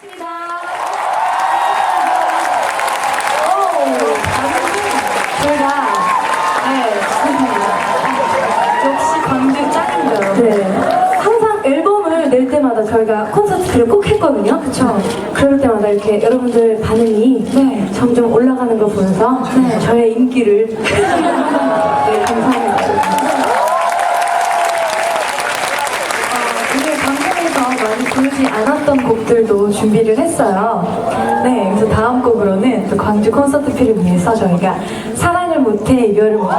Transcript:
저희가 네, 역시 광주 짱입니다. 네. 항상 앨범을 낼 때마다 저희가 콘서트를 꼭 했거든요. 그쵸? 그럴 때마다 이렇게 여러분들 반응이 네. 점점 올라가는 거 보면서 저의 인기를 네, 감사합니다. 어, 오늘 방송에서 부르지 않았던 곡들도 준비를 했어요. 네, 그래서 다음 곡으로는 또 광주 콘서트 피를 위해서 저희가 사랑을 못해 이별을 못해